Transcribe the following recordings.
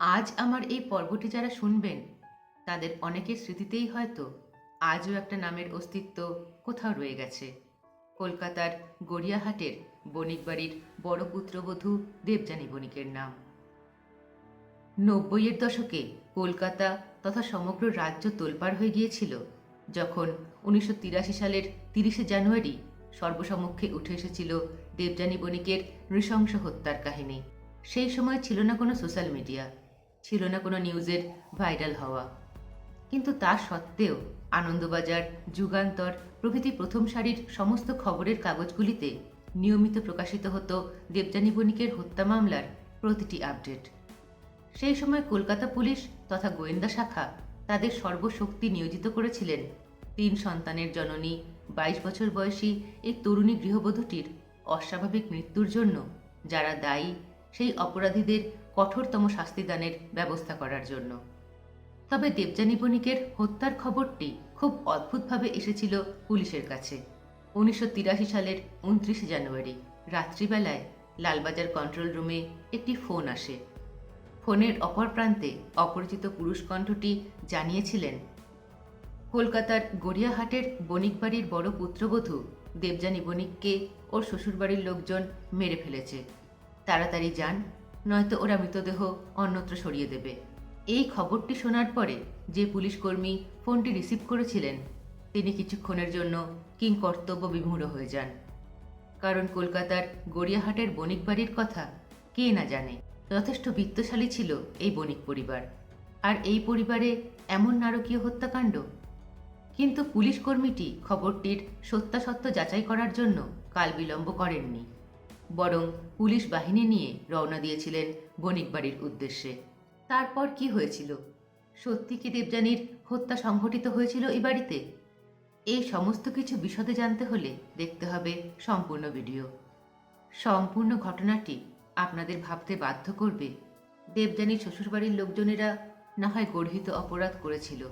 আজ আমার এই পর্বটি যারা শুনবেন, তাদের অনেকের স্মৃতিতেই হয়তো আজও একটা নামের অস্তিত্ব কোথাও রয়ে গেছে। কলকাতার গড়িয়াহাটের বণিক বাড়ির বড় পুত্রবধূ দেবযানী বণিকের নাম। নব্বইয়ের দশকে কলকাতা তথা সমগ্র রাজ্য তোলপাড় হয়ে গিয়েছিল, যখন উনিশশো তিরাশি সালের তিরিশে জানুয়ারি সর্বসমক্ষে উঠে এসেছিল দেবযানী বণিকের নৃশংস হত্যার কাহিনী। সেই সময় ছিল না কোনো সোশ্যাল মিডিয়া। ছিল না কোনো নিউজের ভাইরাল হওয়া। কিন্তু তা সত্ত্বেও আনন্দবাজার, যুগান্তর প্রভৃতি প্রথম সারির সমস্ত খবরের কাগজগুলিতে নিয়মিত প্রকাশিত হতো দেবযানী বণিকের হত্যা মামলার প্রতিটি আপডেট। সেই সময় কলকাতা পুলিশ তথা গোয়েন্দা শাখা তাদের সর্বশক্তি নিয়োজিত করেছিলেন। তিন সন্তানের জননী, বাইশ বছর বয়সী এই তরুণী গৃহবধূটির অস্বাভাবিক মৃত্যুর জন্য যারা দায়ী সেই অপরাধীদের কঠোরতম শাস্তিদানের ব্যবস্থা করার জন্য। তবে দেবযানী বণিকের হত্যার খবরটি খুব অদ্ভুতভাবে এসেছিল পুলিশের কাছে। উনিশশো তিরাশি সালের উনত্রিশে জানুয়ারি রাত্রিবেলায় লালবাজার কন্ট্রোল রুমে একটি ফোন আসে। ফোনের অপর প্রান্তে অপরিচিত পুরুষ কণ্ঠটি জানিয়েছিলেন, কলকাতার গড়িয়াহাটের বণিক বাড়ির বড় পুত্রবধূ দেবযানী বণিককে ওর শ্বশুরবাড়ির লোকজন মেরে ফেলেছে। তাড়াতাড়ি যান, নয়তো ওরা মৃতদেহ অন্যত্র সরিয়ে দেবে। এই খবরটি শোনার পরে যে পুলিশ কর্মী ফোনটি রিসিভ করেছিলেন, তিনি কিছুক্ষণের জন্য কিং কর্তব্য বিমূঢ় হয়ে যান। কারণ কলকাতার গড়িয়াহাটের বণিক বাড়ির কথা কে না জানে। যথেষ্ট বিত্তশালী ছিল এই বণিক পরিবার। আর এই পরিবারে এমন নারকীয় হত্যাকাণ্ড? কিন্তু পুলিশ কর্মীটি খবরটির সত্যাসত্য যাচাই করার জন্য কাল বিলম্ব করেননি। বরং পুলিশ বাহিনী নিয়ে রওনা দিয়েছিলেন বণিক বাড়ির উদ্দেশ্যে। তারপর কি হয়েছিল? সত্যি কি দেবযানীর হত্যা সংঘটিত হয়েছিল এই বাড়িতে? এই সমস্ত কিছু বিশদে জানতে হলে দেখতে হবে সম্পূর্ণ ভিডিও। সম্পূর্ণ ঘটনাটি আপনাদের ভাবতে বাধ্য করবে দেবযানীর শ্বশুরবাড়ির লোকজনেরা, না হয় গর্হিত অপরাধ করেছিল।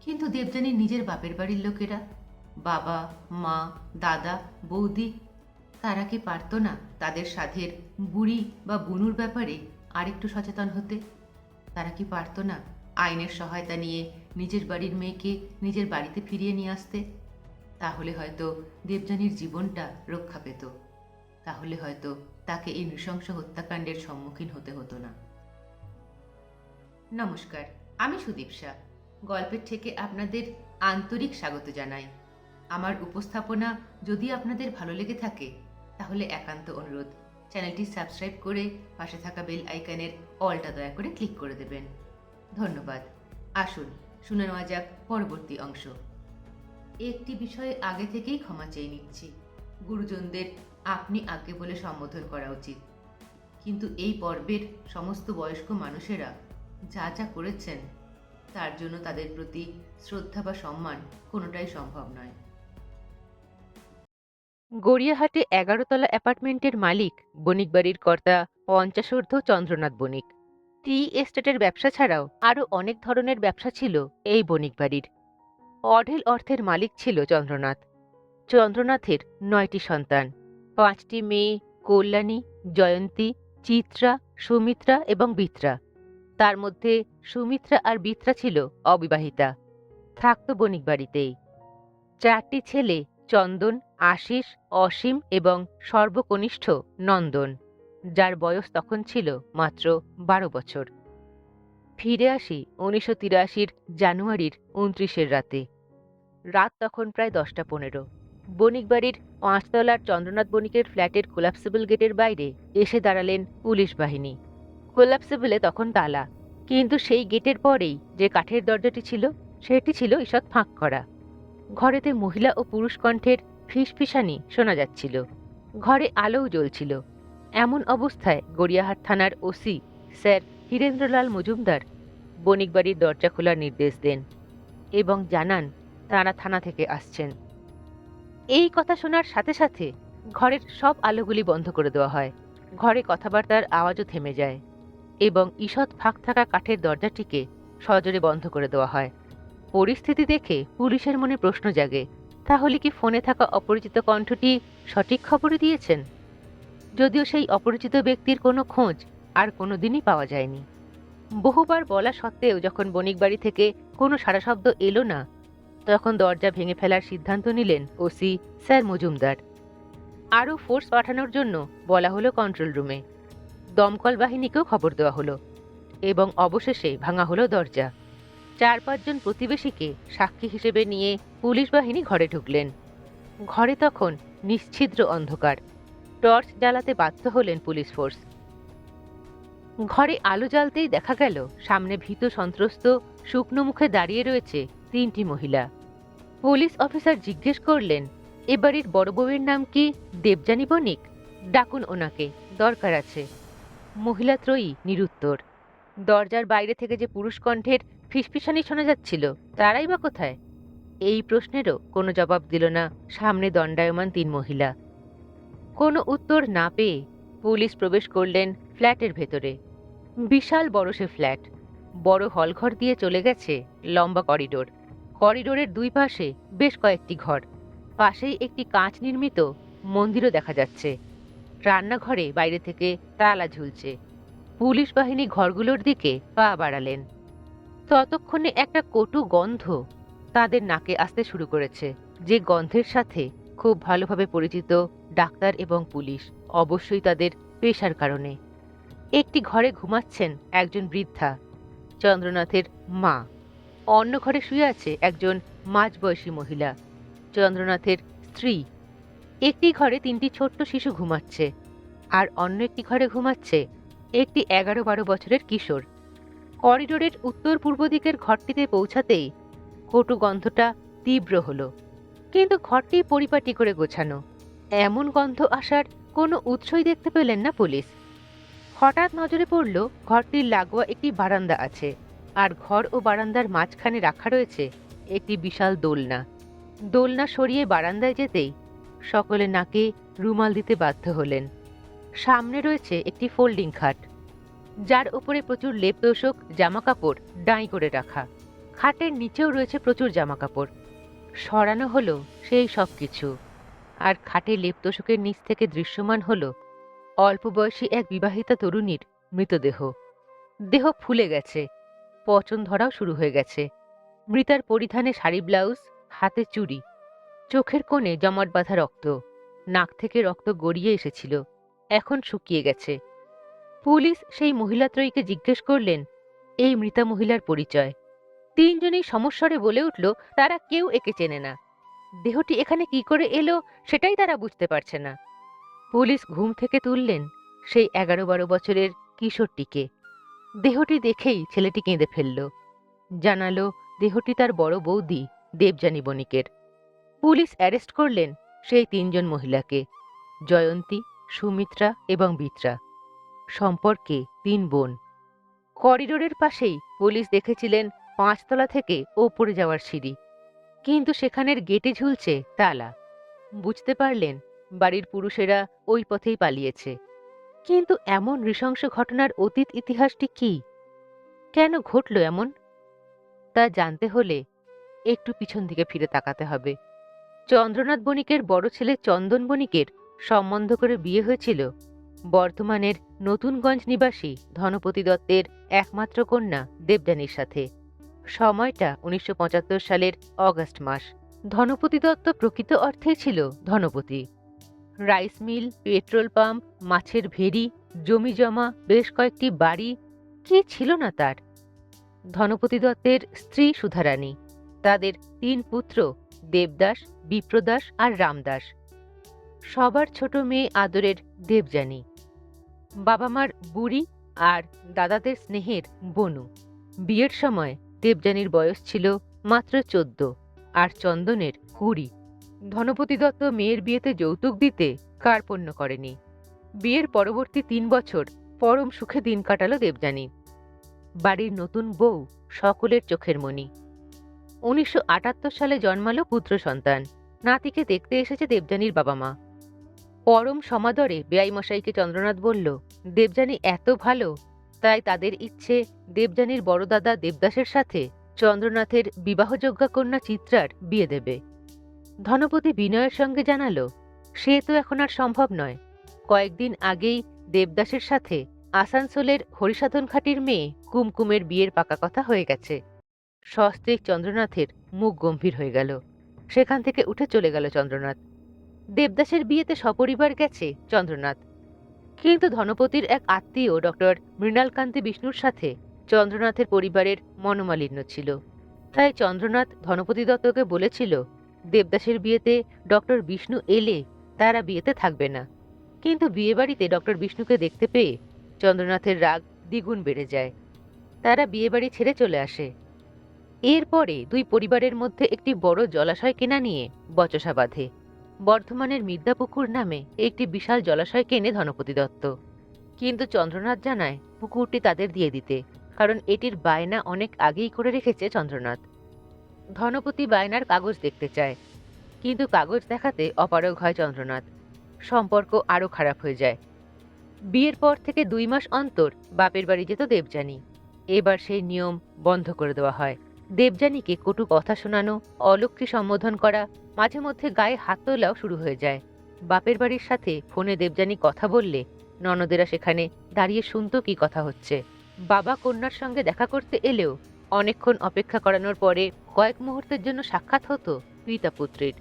কিন্তু দেবযানীর নিজের বাপের বাড়ির লোকেরা, বাবা, মা, দাদা, বৌদি তারা কি পারতো না তাদের সাধের বুড়ি বা বুনুর ব্যাপারে আরেকটু সচেতন হতে? তারা কি পারতো না আইনের সহায়তা নিয়ে নিজের বাড়ির মেয়েকে নিজের বাড়িতে ফিরিয়ে নিয়ে আসতে? তাহলে হয়তো দেবযানীর জীবনটা রক্ষা পেত। তাহলে হয়তো তাকে এই নৃশংস হত্যাকাণ্ডের সম্মুখীন হতে হতো না। নমস্কার, আমি সুদীপ শাহ। গল্পের থেকে আপনাদের আন্তরিক স্বাগত জানাই। আমার উপস্থাপনা যদি আপনাদের ভালো লেগে থাকে তাহলে একান্ত অনুরোধ। চ্যানেলটি সাবস্ক্রাইব করে পাশে থাকা বেল আইকনের অলটা দয়া করে ক্লিক করে দেবেন। ধন্যবাদ। আসুন, শুনে নেওয়া যাক পরবর্তী অংশ। একটি বিষয়ে আগে থেকেই ক্ষমা চেয়ে নিচ্ছি। গুরুজনদের আপনি আগে বলে সম্বোধন করা উচিত। কিন্তু এই পর্বের সমস্ত বয়স্ক মানুষেরা যা যা করেছেন, তার জন্য তাদের প্রতি শ্রদ্ধা বা সম্মান কোনোটাই সম্ভব নয়। গড়িয়াহাটে এগারোতলা অ্যাপার্টমেন্টের মালিক বণিক বাড়ির কর্তা পঞ্চাশোর্ধ চন্দ্রনাথ বণিক। টি এস্টেটের ব্যবসা ছাড়াও আরও অনেক ধরনের ব্যবসা ছিল এই বণিক বাড়ির। অঢেল অর্থের মালিক ছিল চন্দ্রনাথ। চন্দ্রনাথের নয়টি সন্তান। পাঁচটি মেয়ে, কল্যাণী, জয়ন্তী, চিত্রা, সুমিত্রা এবং বিত্রা। তার মধ্যে সুমিত্রা আর বিত্রা ছিল অবিবাহিতা। থাকত বণিক বাড়িতেই। চারটি ছেলে চন্দন, আশিস, অসীম এবং সর্বকনিষ্ঠ নন্দন, যার বয়স তখন ছিল মাত্র বারো বছর। ফিরে আসি উনিশশো তিরাশির জানুয়ারির উনত্রিশের রাতে। রাত তখন প্রায় দশটা পনেরো। বণিক বাড়ির পাঁচতলার চন্দ্রনাথ বণিকের ফ্ল্যাটের কোলাপসিবল গেটের বাইরে এসে দাঁড়ালেন পুলিশ বাহিনী। কোলাপসিবলে তখন তালা, কিন্তু সেই গেটের পরেই যে কাঠের দরজাটি ছিল, সেটি ছিল ঈষৎ ফাঁক করা। ঘরেতে মহিলা ও পুরুষ কণ্ঠের ফিসফিসানি শোনা যাচ্ছিল। ঘরে আলোও জ্বলছিল। এমন অবস্থায় গড়িয়াহাট থানার ওসি স্যার হীরেন্দ্রলাল মজুমদার বণিক বাড়ির দরজা খোলার নির্দেশ দেন এবং জানান তাঁরা থানা থেকে আসছেন। এই কথা শোনার সাথে সাথে ঘরের সব আলোগুলি বন্ধ করে দেওয়া হয়। ঘরে কথাবার্তার আওয়াজও থেমে যায় এবং ঈষৎ ফাঁক থাকা কাঠের দরজাটিকে সজোরে বন্ধ করে দেওয়া হয়। পরিস্থিতি দেখে পুলিশের মনে প্রশ্ন জাগে, তাহলে কি ফোনে থাকা অপরিচিত কণ্ঠটি সঠিক খবরই দিয়েছেন? যদিও সেই অপরিচিত ব্যক্তির কোনো খোঁজ আর কোনো দিনই পাওয়া যায়নি। বহুবার বলা সত্ত্বেও যখন বণিক বাড়ি থেকে কোনো সারা শব্দ এলো না, তখন দরজা ভেঙে ফেলার সিদ্ধান্ত নিলেন ওসি স্যার মজুমদার। আরও ফোর্স পাঠানোর জন্য বলা হলো কন্ট্রোল রুমে। দমকল বাহিনীকেও খবর দেওয়া হলো এবং অবশেষে ভাঙা হলো দরজা। চার পাঁচজন প্রতিবেশীকে সাক্ষী হিসেবে নিয়ে পুলিশ বাহিনী ঘরে ঢুকলেন। ঘরে তখন নিশ্ছিদ্র অন্ধকার। টর্চ জ্বালাতে বাধ্য হলেন পুলিশ ফোর্স। ঘরে আলো জ্বালতেই দেখা গেল, সামনে ভীত সন্ত্রস্ত, শুকনো মুখে দাঁড়িয়ে রয়েছে তিনটি মহিলা। পুলিশ অফিসার জিজ্ঞেস করলেন, এ বাড়ির বড় বউয়ের নাম কি? দেবযানী বণিক? ডাকুন ওনাকে, দরকার আছে। মহিলা ত্রয়ী নিরুত্তর। দরজার বাইরে থেকে যে পুরুষ কণ্ঠের ফিসফিসানি শোনা যাচ্ছিল, তারাই বা কোথায়? এই প্রশ্নেরও কোনো জবাব দিল না সামনে দণ্ডায়মান তিন মহিলা। কোনো উত্তর না পেয়ে পুলিশ প্রবেশ করলেন ফ্ল্যাটের ভেতরে। বিশাল বড় সে ফ্ল্যাট। বড় হলঘর দিয়ে চলে গেছে লম্বা করিডোর। করিডোরের দুই পাশে বেশ কয়েকটি ঘর। পাশেই একটি কাঁচ নির্মিত মন্দিরও দেখা যাচ্ছে। রান্নাঘরে বাইরে থেকে তালা ঝুলছে। পুলিশ বাহিনী ঘরগুলোর দিকে পা বাড়ালেন। ততক্ষণে একটা কটু গন্ধ তাদের নাকে আসতে শুরু করেছে, যে গন্ধের সাথে খুব ভালোভাবে পরিচিত ডাক্তার এবং পুলিশ, অবশ্যই তাদের পেশার কারণে। একটি ঘরে ঘুমাচ্ছেন একজন বৃদ্ধা, চন্দ্রনাথের মা। অন্য ঘরে শুয়ে আছে একজন মাঝবয়সী মহিলা, চন্দ্রনাথের স্ত্রী। একটি ঘরে তিনটি ছোট্ট শিশু ঘুমাচ্ছে, আর অন্য একটি ঘরে ঘুমাচ্ছে একটি এগারো বারো বছরের কিশোর। করিডোরের উত্তর পূর্ব দিকের ঘরটিতে পৌঁছাতেই কটু গন্ধটা তীব্র হলো। কিন্তু ঘরটি পরিপাটি করে গোছানো। এমন গন্ধ আসার কোনো উৎসই দেখতে পেলেন না পুলিশ। হঠাৎ নজরে পড়ল, ঘরটির লাগোয়া একটি বারান্দা আছে, আর ঘর ও বারান্দার মাঝখানে রাখা রয়েছে একটি বিশাল দোলনা। দোলনা সরিয়ে বারান্দায় যেতেই সকলে নাকে রুমাল দিতে বাধ্য হলেন। সামনে রয়েছে একটি ফোল্ডিং খাট। যার উপরে প্রচুর লেপ তোষক জামাকাপড় ডাঁই করে রাখা। খাটের নিচেও রয়েছে প্রচুর জামাকাপড়। সরানো হলো সেই সব কিছু। আর খাটে লেপ তোষকের নিচ থেকে দৃশ্যমান হলো অল্প বয়সী এক বিবাহিতা তরুণীর মৃতদেহ। দেহ ফুলে গেছে, পচন ধরাও শুরু হয়ে গেছে। মৃতার পরিধানে শাড়ি ব্লাউজ, হাতে চুড়ি। চোখের কোণে জমাট বাঁধা রক্ত। নাক থেকে রক্ত গড়িয়ে এসেছিল। এখন শুকিয়ে গেছে। পুলিশ সেই মহিলাত্রয়ীকে জিজ্ঞেস করলেন, এই মৃতা মহিলার পরিচয়? তিনজনেই সমস্বরে বলে উঠল, তারা কেউ একে চেনে না। দেহটি এখানে কি করে এলো সেটাই তারা বুঝতে পারছে না। পুলিশ ঘুম থেকে তুললেন, সেই এগারো বারো বছরের কিশোরটিকে। দেহটি দেখেই ছেলেটি কেঁদে ফেলল। জানালো, দেহটি তার বড় বৌদি, দেবযানী বণিকের। পুলিশ অ্যারেস্ট করলেন সেই তিনজন মহিলাকে, জয়ন্তী, সুমিত্রা এবং বিত্রা। সম্পর্কে তিন বোন। করিডোরের পাশেই পুলিশ দেখেছিলেন পাঁচতলা থেকে ওপরে যাওয়ার সিঁড়ি। কিন্তু সেখানের গেটে ঝুলছে তালা। বুঝতে পারলেন, বাড়ির পুরুষেরা ওই পথেই পালিয়েছে। কিন্তু এমন নৃশংস ঘটনার অতীত ইতিহাসটি কি? কেন ঘটল এমন? তা জানতে হলে একটু পিছন দিকে ফিরে তাকাতে হবে। চন্দ্রনাথ বণিকের বড় ছেলে চন্দন বণিকের সম্বন্ধ করে বিয়ে হয়েছিল বর্ধমানের নতুনগঞ্জ নিবাসী ধনপতি দত্তের একমাত্র কন্যা দেবযানীর সাথে। সময়টা উনিশশো পঁচাত্তর সালের অগস্ট মাস। ধনপতি দত্ত প্রকৃত অর্থেই ছিল ধনপতি। রাইস মিল, পেট্রোল পাম্প, মাছের ভেরি জমি জমা, বেশ কয়েকটি বাড়ি, কি ছিল না তার? ধনপতি দত্তের স্ত্রী সুধারানী, তাদের তিন পুত্র দেবদাস, বিপ্রদাস আর রামদাস। সবার ছোট মেয়ে আদরের দেবযানী। বাবা মার বুড়ি আর দাদাদের স্নেহের বনু। বিয়ের সময় দেবযানীর বয়স ছিল মাত্র চোদ্দ আর চন্দনের কুড়ি। ধনপতি দত্ত মেয়ের বিয়েতে যৌতুক দিতে কার্পণ্য করেনি। বিয়ের পরবর্তী তিন বছর পরম সুখে দিন কাটালো দেবযানী। বাড়ির নতুন বউ সকলের চোখের মণি। উনিশশো আটাত্তর সালে জন্মালো পুত্র সন্তান। নাতিকে দেখতে এসেছে দেবযানীর বাবা মা পরম সমাদরে বেআই মশাইকে চন্দ্রনাথ বলল, দেবযানী এত ভালো, তাই তাদের ইচ্ছে দেবযানীর বড় দাদা দেবদাসের সাথে চন্দ্রনাথের বিবাহযোগ্যা কন্যা চিত্রার বিয়ে দেবে। ধনপতি বিনয়ের সঙ্গে জানালো, সে তো এখন আর সম্ভব নয়। কয়েকদিন আগেই দেবদাসের সাথে আসানসোলের হরিসাধন খাটির মেয়ে কুমকুমের বিয়ের পাকা কথা হয়ে গেছে। সস্ত্রীক চন্দ্রনাথের মুখ গম্ভীর হয়ে গেল। সেখান থেকে উঠে চলে গেল চন্দ্রনাথ। দেবদাসের বিয়েতে সপরিবার গেছে চন্দ্রনাথ। কিন্তু ধনপতির এক আত্মীয় ডক্টর মৃণালকান্তি বিষ্ণুর সাথে চন্দ্রনাথের পরিবারের মনোমালিন্য ছিল। তাই চন্দ্রনাথ ধনপতি দত্তকে বলেছিল, দেবদাসের বিয়েতে ডক্টর বিষ্ণু এলে তারা বিয়েতে থাকবে না। কিন্তু বিয়েবাড়িতে ডক্টর বিষ্ণুকে দেখতে পেয়ে চন্দ্রনাথের রাগ দ্বিগুণ বেড়ে যায়। তারা বিয়েবাড়ি ছেড়ে চলে আসে। এরপরে দুই পরিবারের মধ্যে একটি বড় জলাশয় কেনা নিয়ে বচসা বাঁধে। বর্ধমানের মির্দাপুকুর নামে একটি বিশাল জলাশয় কেনে ধনপতি দত্ত। কিন্তু চন্দ্রনাথ জানায়, পুকুরটি তাদের দিয়ে দিতে, কারণ এটির বায়না অনেক আগেই করে রেখেছে চন্দ্রনাথ। ধনপতি বায়নার কাগজ দেখতে চায়, কিন্তু কাগজ দেখাতে অপারগ হয় চন্দ্রনাথ। সম্পর্ক আরও খারাপ হয়ে যায়। বিয়ের পর থেকে দুই মাস অন্তর বাপের বাড়ি যেত দেবযানী। এবার সেই নিয়ম বন্ধ করে দেওয়া হয়। দেবযানীকে কটু কথা শোনানো অলক্ষ্মী সম্বোধন করা, মাঝে মধ্যে গায়ে হাত তোলাও শুরু হয়ে যায়। বাপের বাড়ির সাথে ফোনে দেবযানী কথা বললে, ননদেরা সেখানে দাঁড়িয়ে শুনতো কি কথা হচ্ছে। বাবা কন্যার সঙ্গে দেখা করতে এলেও, অনেকক্ষণ অপেক্ষা করানোর পরে কয়েক মুহূর্তের জন্য সাক্ষাৎ হতো পিতা পুত্রের।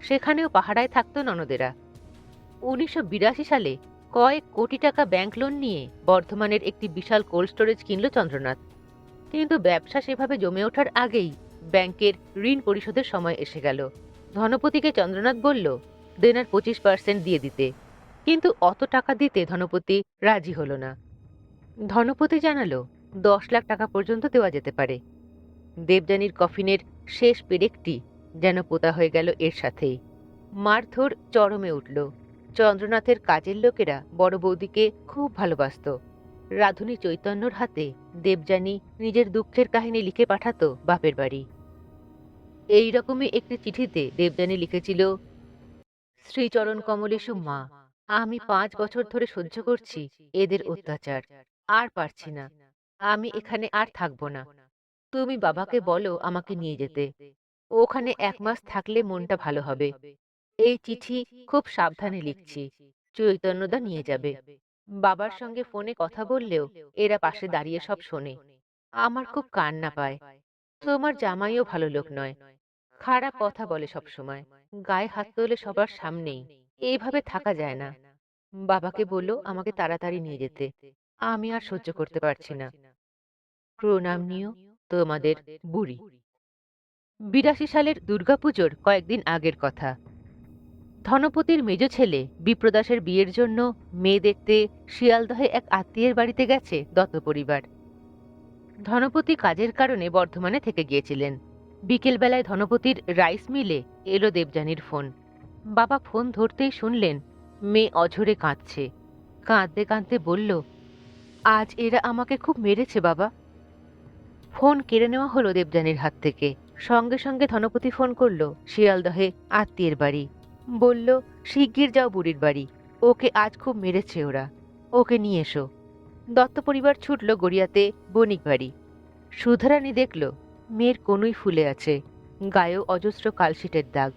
সেখানেও পাহারায় থাকতো ননদেরা। উনিশশো বিরাশি সালে কয়েক কোটি টাকা ব্যাংক লোন নিয়ে বর্ধমানের একটি বিশাল কোল্ড স্টোরেজ কিনল চন্দ্রনাথ। কিন্তু ব্যবসা সেভাবে জমে ওঠার আগেই ব্যাংকের ঋণ পরিশোধের সময় এসে গেল। ধনপতিকে চন্দ্রনাথ বলল, দেনার পঁচিশ পার্সেন্ট দিয়ে দিতে। কিন্তু অত টাকা দিতে ধনপতি রাজি হলো না। ধনপতি জানালো, দশ লাখ টাকা পর্যন্ত দেওয়া যেতে পারে। দেবযানীর কফিনের শেষ পেরেকটি যেন পোতা হয়ে গেল এর সাথেই। মারধর চরমে উঠল। চন্দ্রনাথের কাজের লোকেরা বড় বৌদিকে খুব ভালোবাসত। রাধুনী চৈতন্যর হাতে দেবযানী নিজের দুঃখের কাহিনী লিখে পাঠাতো বাপের বাড়ি। এই রকমই একটি চিঠিতে দেবযানী লিখেছিল, শ্রীচরণ কমলেশু মা, আমি পাঁচ বছর ধরে সহ্য করছি এদের অত্যাচার, আর পারছি না, আমি এখানে আর থাকব না। তুমি বাবাকে বলো আমাকে নিয়ে যেতে, ওখানে এক মাস থাকলে মনটা ভালো হবে। এই চিঠি খুব সাবধানে লিখছি, চৈতন্যদা নিয়ে যাবে। বাবার সঙ্গে ফোনে কথা বললেও এরা পাশে দাঁড়িয়ে সব শোনে। আমার খুব কান্না পায়। তোমার জামাইও ভালো লোক নয়। খারাপ কথা বলে সব সময়। গায়ে হাত তোলে সবার সামনেই। এইভাবে থাকা যায় না। বাবাকে বলল আমাকে তাড়াতাড়ি নিয়ে যেতে। আমি আর সহ্য করতে পারছি না। প্রণাম নিও তোমাদের বুড়ি। বিরাশি সালের দুর্গাপুজোর কয়েকদিন আগের কথা। ধনপতির মেজ ছেলে বিপ্রদাসের বিয়ের জন্য মেয়ে দেখতে শিয়ালদহে এক আত্মীয়ের বাড়িতে গেছে দত্ত পরিবার। ধনপতি কাজের কারণে বর্ধমানে থেকে গিয়েছিলেন। বিকেলবেলায় ধনপতির রাইস মিলে এলো দেবযানীর ফোন। বাবা ফোন ধরতেই শুনলেন, মেয়ে অঝরে কাঁদছে। কাঁদতে কাঁদতে বলল, আজ এরা আমাকে খুব মেরেছে বাবা। ফোন কেড়ে নেওয়া হলো দেবযানীর হাত থেকে। সঙ্গে সঙ্গে ধনপতি ফোন করল শিয়ালদহে আত্মীয়ের বাড়ি। বলল, শিগগির যাও বুড়ির বাড়ি। ওকে আজ খুব মেরেছে ওরা। ওকে নিয়ে এসো। দত্ত পরিবার ছুটল গড়িয়াতে বণিক বাড়ি। সুধারানী দেখল, মেয়ের কনুই ফুলে আছে, গায়েও অজস্র কালশিটের দাগ।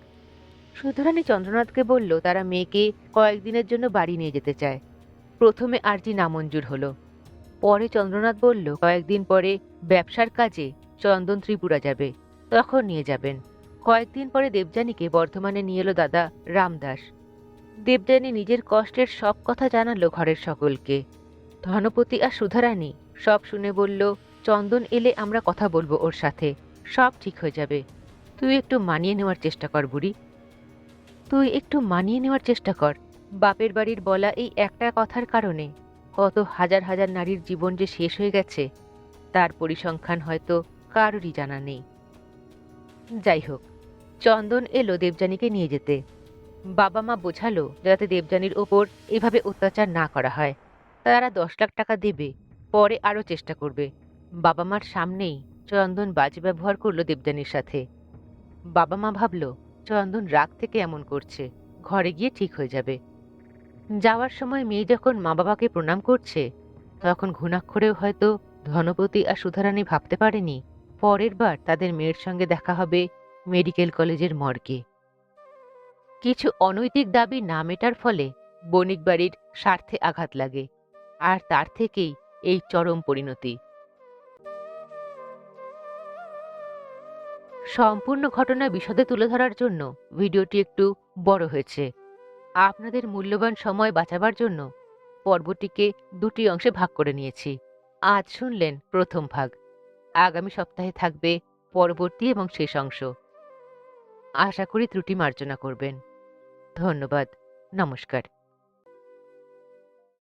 সুধারানী চন্দ্রনাথকে বলল, তারা মেয়েকে কয়েকদিনের জন্য বাড়ি নিয়ে যেতে চায়। প্রথমে আরজি নামঞ্জুর হলো। পরে চন্দ্রনাথ বলল, কয়েকদিন পরে ব্যবসার কাজে চন্দন ত্রিপুরা যাবে। তখন নিয়ে যাবেন। কয়েকদিন পরে দেবযানীকে বর্ধমানে নিয়ে এলো দাদা রামদাস। দেবযানী নিজের কষ্টের সব কথা জানালো ঘরের সকলকে। ধনপতি আর সুধারানী সব শুনে বলল, চন্দন এলে আমরা কথা বলব ওর সাথে, সব ঠিক হয়ে যাবে। তুই একটু মানিয়ে নেওয়ার চেষ্টা কর বুড়ি। তুই একটু মানিয়ে নেওয়ার চেষ্টা কর। বাপের বাড়ির বলা এই একটা কথার কারণে কত হাজার হাজার নারীর জীবন যে শেষ হয়ে গেছে, তার পরিসংখ্যান হয়তো কারোরই জানা নেই। যাই হোক চন্দন এলো দেবযানীকে নিয়ে যেতে। বাবা মা বোঝালো যাতে দেবযানীর ওপর এভাবে অত্যাচার না করা হয়। তারা দশ লাখ টাকা দেবে, পরে আরও চেষ্টা করবে। বাবা মার সামনেই চন্দন বাজে ব্যবহার করল দেবযানীর সাথে। বাবা মা ভাবলো, চন্দন রাগ থেকে এমন করছে, ঘরে গিয়ে ঠিক হয়ে যাবে। যাওয়ার সময় মেয়ে যখন মা বাবাকে প্রণাম করছে, তখন ঘুণাক্ষরেও হয়তো ধনপতি আর সুধারানী ভাবতে পারেনি, পরের বার তাদের মেয়ের সঙ্গে দেখা হবে মেডিকেল কলেজের মর্গে। কিছু অনৈতিক দাবি না মেটার ফলে বণিক বাড়ির স্বার্থে আঘাত লাগে, আর তার থেকেই এই চরম পরিণতি। সম্পূর্ণ ঘটনা বিশদে তুলে ধরার জন্য ভিডিওটি একটু বড় হয়েছে। আপনাদের মূল্যবান সময় বাঁচাবার জন্য পর্বটিকে দুটি অংশে ভাগ করে নিয়েছি। আজ শুনলেন প্রথম ভাগ। আগামী সপ্তাহে থাকবে পরবর্তী এবং শেষ অংশ। আশা করি ত্রুটি মার্জনা করবেন। ধন্যবাদ। নমস্কার।